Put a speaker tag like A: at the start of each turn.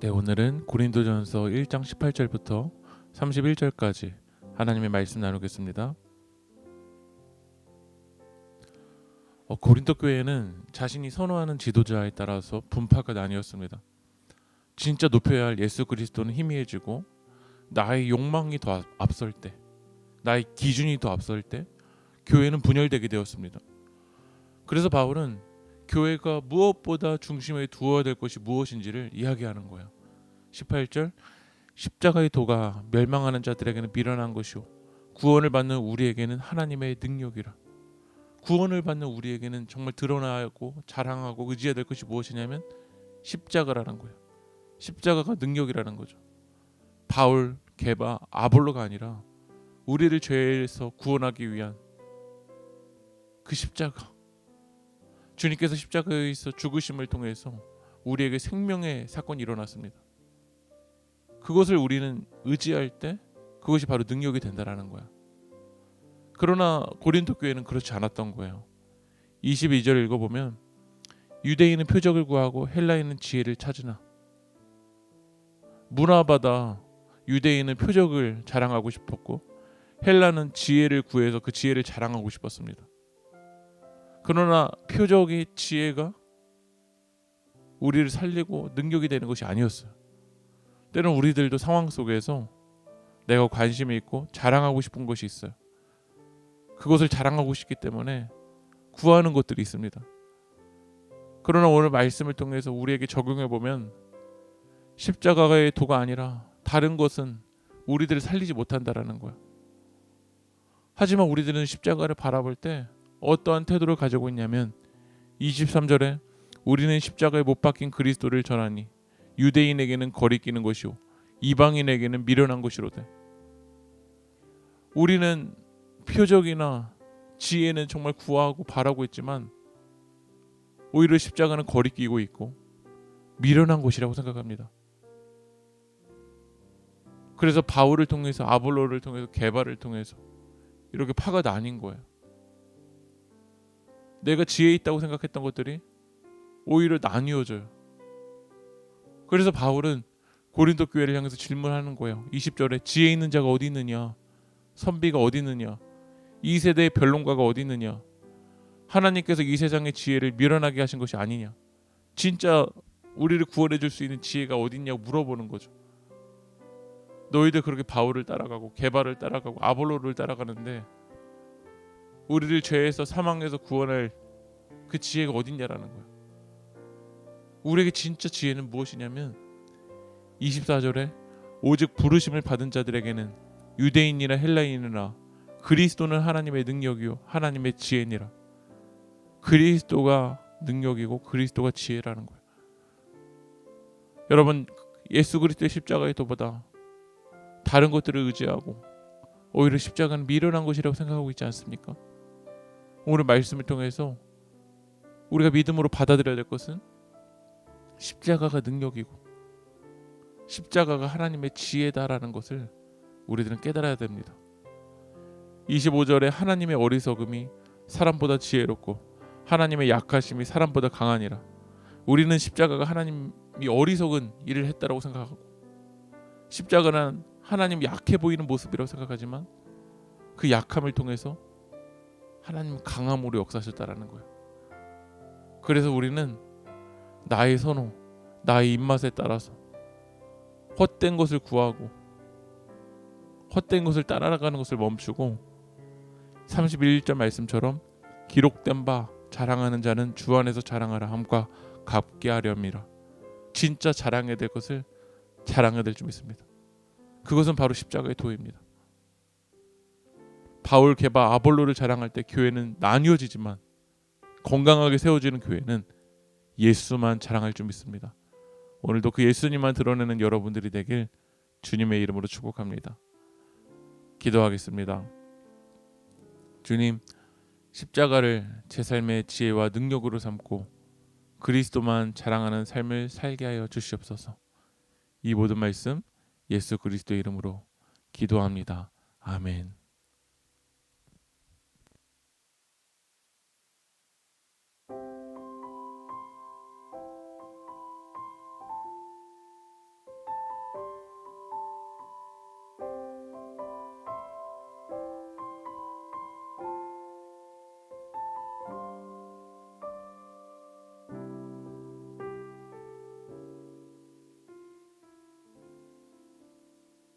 A: 네, 오늘은 고린도전서 1장 18절부터 31절까지 하나님의 말씀 나누겠습니다. 어, 고린도 교회는 자신이 선호하는 지도자에 따라서 분파가 나뉘었습니다. 진짜 높여야 할 예수 그리스도는 희미해지고 나의 욕망이 더 앞- 앞설 때, 나의 기준이 더 앞설 때 교회는 분열되게 되었습니다. 그래서 바울은 교회가 무엇보다 중심에 두어야 될 것이 무엇인지를 이야기하는 거예요. 18절 십자가의 도가 멸망하는 자들에게는 미련한 것이요 구원을 받는 우리에게는 하나님의 능력이라. 구원을 받는 우리에게는 정말 드러나고 자랑하고 의지해야 될 것이 무엇이냐면 십자가라는 거예요. 십자가가 능력이라는 거죠. 바울, 게바, 아볼로가 아니라 우리를 죄에서 구원하기 위한 그 십자가. 주님께서 십자가에서 죽으심을 통해서 우리에게 생명의 사건이 일어났습니다. 그것을 우리는 의지할 때 그것이 바로 능력이 된다라는 거야. 그러나 고린도 교회는 그렇지 않았던 거예요. 22절 읽어보면 유대인은 표적을 구하고 헬라인은 지혜를 찾으나 문화마다 유대인은 표적을 자랑하고 싶었고 헬라는 지혜를 구해서 그 지혜를 자랑하고 싶었습니다. 그러나 표적의 지혜가 우리를 살리고 능력이 되는 것이 아니었어요. 때는 우리들도 상황 속에서 내가 관심이 있고 자랑하고 싶은 것이 있어요. 그것을 자랑하고 싶기 때문에 구하는 것들이 있습니다. 그러나 오늘 말씀을 통해서 우리에게 적용해 보면 십자가의 도가 아니라 다른 것은 우리들을 살리지 못한다라는 거야. 하지만 우리들은 십자가를 바라볼 때 어떠한 태도를 가지고 있냐면 23절에 우리는 십자가에 못 박힌 그리스도를 전하니 유대인에게는 거리끼는 것이요 이방인에게는 미련한 것이로되 우리는 표적이나 지혜는 정말 구하고 바라고 있지만 오히려 십자가는 거리끼고 있고 미련한 것이라고 생각합니다. 그래서 바울을 통해서 아볼로를 통해서 개발을 통해서 이렇게 파가 나뉜 거예요. 내가 지혜 있다고 생각했던 것들이 오히려 나뉘어져요. 그래서 바울은 고린도 교회를 향해서 질문하는 거예요. 20절에 지혜 있는 자가 어디 있느냐? 선비가 어디 있느냐? 이 세대의 변론가가 어디 있느냐? 하나님께서 이 세상의 지혜를 밀어나게 하신 것이 아니냐? 진짜 우리를 구원해 줄 수 있는 지혜가 어디 있냐고 물어보는 거죠. 너희들 그렇게 바울을 따라가고 개발을 따라가고 아볼로를 따라가는데 우리를 죄에서 사망에서 구원할 그 지혜가 어딨냐라는 거야. 우리에게 진짜 지혜는 무엇이냐면 24절에 오직 부르심을 받은 자들에게는 유대인이나 헬라인이나 그리스도는 하나님의 능력이요 하나님의 지혜니라. 그리스도가 능력이고 그리스도가 지혜라는 거야. 여러분 예수 그리스도의 십자가의 도보다 다른 것들을 의지하고 오히려 십자가는 미련한 것이라고 생각하고 있지 않습니까? 오늘 말씀을 통해서 우리가 믿음으로 받아들여야 될 것은 십자가가 능력이고 십자가가 하나님의 지혜다라는 것을 우리들은 깨달아야 됩니다. 25절에 하나님의 어리석음이 사람보다 지혜롭고 하나님의 약하심이 사람보다 강하니라. 우리는 십자가가 하나님이 어리석은 일을 했다라고 생각하고 십자가는 하나님 약해 보이는 모습이라고 생각하지만 그 약함을 통해서 하나님 강함으로 역사하셨다라는 거예요. 그래서 우리는 나의 선호, 나의 입맛에 따라서 헛된 것을 구하고 헛된 것을 따라가는 것을 멈추고 31절 말씀처럼 기록된 바 자랑하는 자는 주 안에서 자랑하라 함과 갚게 하렴이라. 진짜 자랑해야 될 것을 자랑해야 될 줄 믿습니다. 그것은 바로 십자가의 도입니다. 바울 개바 아볼로를 자랑할 때 교회는 나뉘어지지만 건강하게 세워지는 교회는 예수만 자랑할 줄 믿습니다. 오늘도 그 예수님만 드러내는 여러분들이 되길 주님의 이름으로 축복합니다. 기도하겠습니다. 주님, 십자가를 제 삶의 지혜와 능력으로 삼고 그리스도만 자랑하는 삶을 살게 하여 주시옵소서. 이 모든 말씀 예수 그리스도 이름으로 기도합니다. 아멘.